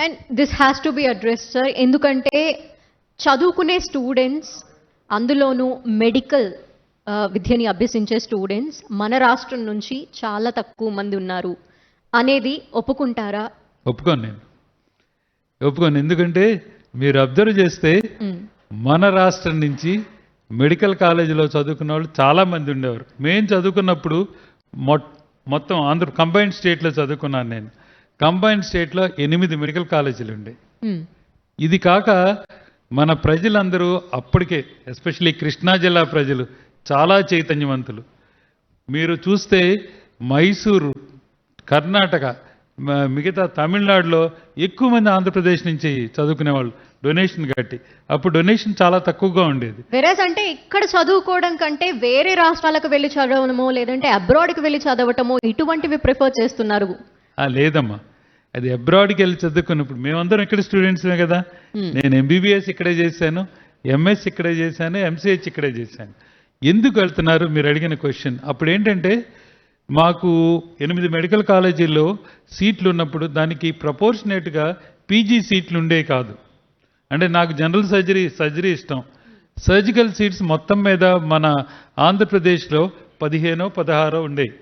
And this has to be address sir ఎందుకంటే చదువుకునే students అందులోనూ మెడికల్ విద్యని అభ్యసించే స్టూడెంట్స్ మన రాష్ట్రం నుంచి చాలా తక్కువ మంది ఉన్నారు. అనేది ఒప్పుకుంటారా? ఒప్పుకోను నేను. ఒప్పుకోను. ఎందుకంటే మీరు అబ్జర్వ్ చేస్తే. మన రాష్ట్రం నుంచి మెడికల్ కాలేజీలో చదువుకున్న వాళ్ళు చాలామంది ఉండేవారు. మేము చదువుకున్నప్పుడు మొ మొత్తం ఆంధ్ర కంబైన్డ్ స్టేట్లో చదువుకున్నాను నేను. కంబైన్డ్ స్టేట్లో ఎనిమిది మెడికల్ కాలేజీలు ఉండే. ఇది కాక మన ప్రజలందరూ అప్పటికే ఎస్పెషలీ కృష్ణా జిల్లా ప్రజలు చాలా చైతన్యవంతులు. మీరు చూస్తే మైసూరు కర్ణాటక మిగతా తమిళనాడులో ఎక్కువ మంది ఆంధ్రప్రదేశ్ నుంచి చదువుకునే వాళ్ళు డొనేషన్ కట్టి. అప్పుడు డొనేషన్ చాలా తక్కువగా ఉండేది. వెరస్ అంటే ఇక్కడ చదువుకోవడం కంటే వేరే రాష్ట్రాలకు వెళ్ళి చదవడమో లేదంటే అబ్రాడ్కి వెళ్ళి చదవటమో ఇటువంటివి ప్రిఫర్ చేస్తున్నారు. లేదమ్మా. అది అబ్రాడ్కి వెళ్ళి చదువుకున్నప్పుడు మేమందరం ఇక్కడ స్టూడెంట్స్మే కదా. నేను ఎంబీబీఎస్ ఇక్కడే చేశాను ఎంఎస్ ఇక్కడే చేశాను ఎంసీహెచ్ ఇక్కడే చేశాను. ఎందుకు వెళ్తున్నారు? మీరు అడిగిన క్వశ్చన్ అప్పుడు ఏంటంటే మాకు ఎనిమిది మెడికల్ కాలేజీల్లో సీట్లు ఉన్నప్పుడు దానికి ప్రపోర్షనేట్గా పీజీ సీట్లు ఉండే కాదు. అంటే నాకు జనరల్ సర్జరీ సర్జరీ ఇష్టం. సర్జికల్ సీట్స్ మొత్తం మీద మన ఆంధ్రప్రదేశ్లో పదిహేనో పదహారో ఉండేవి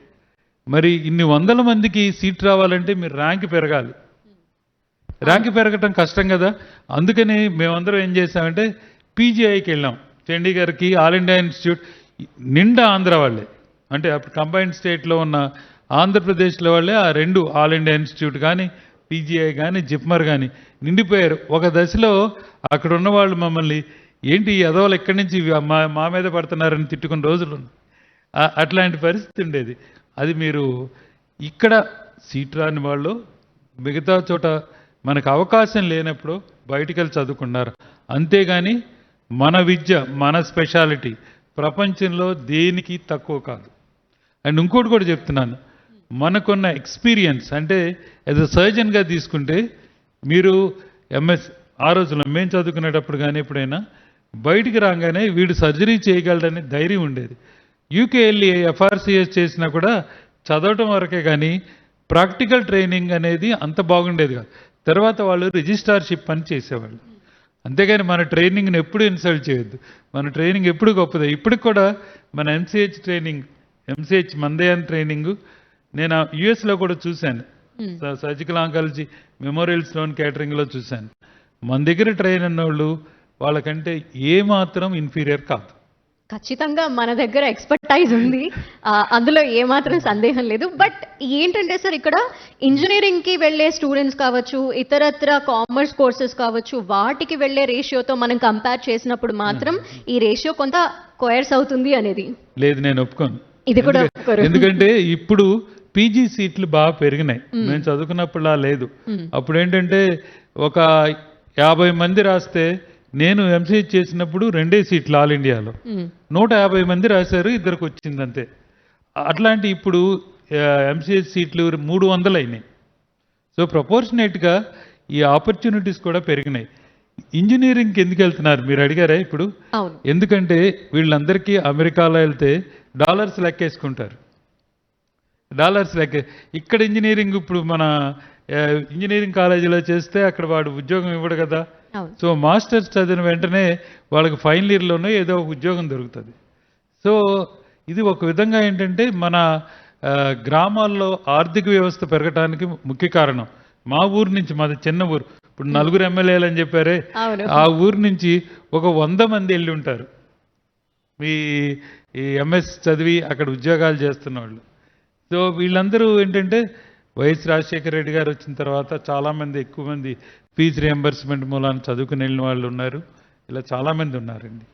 మరి ఇన్ని వందల మందికి సీట్ రావాలంటే మీరు ర్యాంక్ పెరగాలి. ర్యాంక్ పెరగటం కష్టం కదా. అందుకని మేమందరం ఏం చేసామంటే పీజీఐకి వెళ్ళాం. చండీగఢ్కి ఆల్ ఇండియా ఇన్స్టిట్యూట్ నిండా ఆంధ్ర వాళ్ళే. అంటే అప్పుడు కంబైన్డ్ స్టేట్లో ఉన్న ఆంధ్రప్రదేశ్లో వాళ్ళే ఆ రెండు ఆల్ ఇండియా ఇన్స్టిట్యూట్ కానీ పీజీఐ కానీ జిప్మర్ కానీ నిండిపోయారు. ఒక దశలో అక్కడ ఉన్న వాళ్ళు మమ్మల్ని ఏంటి ఎదవలు ఎక్కడి నుంచి మా మా మీద పడుతున్నారని తిట్టుకున్న రోజులు అట్లాంటి పరిస్థితి ఉండేది. అది మీరు ఇక్కడ సీట్ రాని వాళ్ళు మిగతా చోట మనకు అవకాశం లేనప్పుడు బయటికి వెళ్ళి చదువుకున్నారు. అంతేగాని మన విద్య మన స్పెషాలిటీ ప్రపంచంలో దేనికి తక్కువ కాదు. అండ్ ఇంకోటి కూడా చెప్తున్నాను. మనకున్న ఎక్స్పీరియన్స్ అంటే యాజ్ అ సర్జన్గా తీసుకుంటే మీరు ఎంఎస్ ఆ రోజుల్లో మేము చదువుకునేటప్పుడు కానీ ఎప్పుడైనా బయటికి రాగానే వీడు సర్జరీ చేయగలడని ధైర్యం ఉండేది. యూకే వెళ్ళి ఎఫ్ఆర్సిఎస్ చేసినా కూడా చదవటం వరకే కానీ ప్రాక్టికల్ ట్రైనింగ్ అనేది అంత బాగుండేది కాదు. తర్వాత వాళ్ళు రిజిస్ట్రార్షిప్ అని చేసేవాళ్ళు. అంతేగాని మన ట్రైనింగ్ని ఎప్పుడు ఇన్సల్ట్ చేయొద్దు. మన ట్రైనింగ్ ఎప్పుడు గొప్పదే. ఇప్పటికి కూడా మన ఎంసీహెచ్ ట్రైనింగ్ ఎంసీహెచ్ మందయాన్ ట్రైనింగ్ నేను యుఎస్లో కూడా చూశాను. సర్జికల్ ఆంకాలజీ మెమోరియల్ స్టోన్ క్యాటరింగ్లో చూశాను. మన దగ్గర ట్రైన్ అన్న వాళ్ళు వాళ్ళకంటే ఏమాత్రం ఇన్ఫీరియర్ కాదు. ఖచ్చితంగా మన దగ్గర ఎక్స్పర్టైజ్ ఉంది. అందులో ఏమాత్రం సందేహం లేదు. బట్ ఏంటంటే సార్ ఇక్కడ ఇంజనీరింగ్కి వెళ్ళే స్టూడెంట్స్ కావచ్చు ఇతరత్ర కామర్స్ కోర్సెస్ కావచ్చు వాటికి వెళ్ళే రేషియోతో మనం కంపేర్ చేసినప్పుడు మాత్రం ఈ రేషియో కొంత కొయర్స్ అవుతుంది అనేది. లేదు నేను ఒప్పుకోను. ఇది కూడా ఎందుకంటే- ఇప్పుడు పీజీ సీట్లు బాగా పెరిగినాయి. మేము చదువుకున్నప్పుడులా లేదు. అప్పుడు ఏంటంటే ఒక యాభై మంది రాస్తే నేను ఎంసీహెచ్ చేసినప్పుడు రెండే సీట్లు ఆల్ ఇండియాలో. నూట యాభై మంది రాశారు ఇద్దరికి వచ్చింది అంతే. అట్లాంటి ఇప్పుడు ఎంసీహెచ్ సీట్లు మూడు వందలు అయినాయి. సో ప్రపోర్షనేట్గా ఈ ఆపర్చునిటీస్ కూడా పెరిగినాయి. ఇంజనీరింగ్కి ఎందుకు వెళ్తున్నారు మీరు అడిగారా ఇప్పుడు? ఎందుకంటే వీళ్ళందరికీ అమెరికాలో వెళ్తే డాలర్స్ లెక్కేసుకుంటారు. డాలర్స్ లెక్క ఇక్కడ ఇంజనీరింగ్ ఇప్పుడు మన ఇంజనీరింగ్ కాలేజీలో చేస్తే అక్కడ వాడు ఉద్యోగం ఇవ్వడు కదా. సో మాస్టర్స్ చదివిన వెంటనే వాళ్ళకి ఫైనల్ ఇయర్లోనే ఏదో ఒక ఉద్యోగం దొరుకుతుంది. సో ఇది ఒక విధంగా ఏంటంటే మన గ్రామాల్లో ఆర్థిక వ్యవస్థ పెరగటానికి ముఖ్య కారణం. మా ఊరు నుంచి మాది చిన్న ఊరు. ఇప్పుడు నలుగురు ఎమ్మెల్యేలు అని చెప్పారే. ఆ ఊరు నుంచి ఒక వంద మంది వెళ్ళి ఉంటారు. మీ ఈ ఎంఎస్ చదివి అక్కడ ఉద్యోగాలు చేస్తున్న వాళ్ళు సో వీళ్ళందరూ ఏంటంటే వైఎస్ రాజశేఖర రెడ్డి గారు వచ్చిన తర్వాత చాలామంది ఎక్కువ మంది ఫీజు రియంబర్స్మెంట్ మూలాన చదువుకుని వెళ్ళిన వాళ్ళు ఉన్నారు. ఇలా చాలామంది ఉన్నారండి.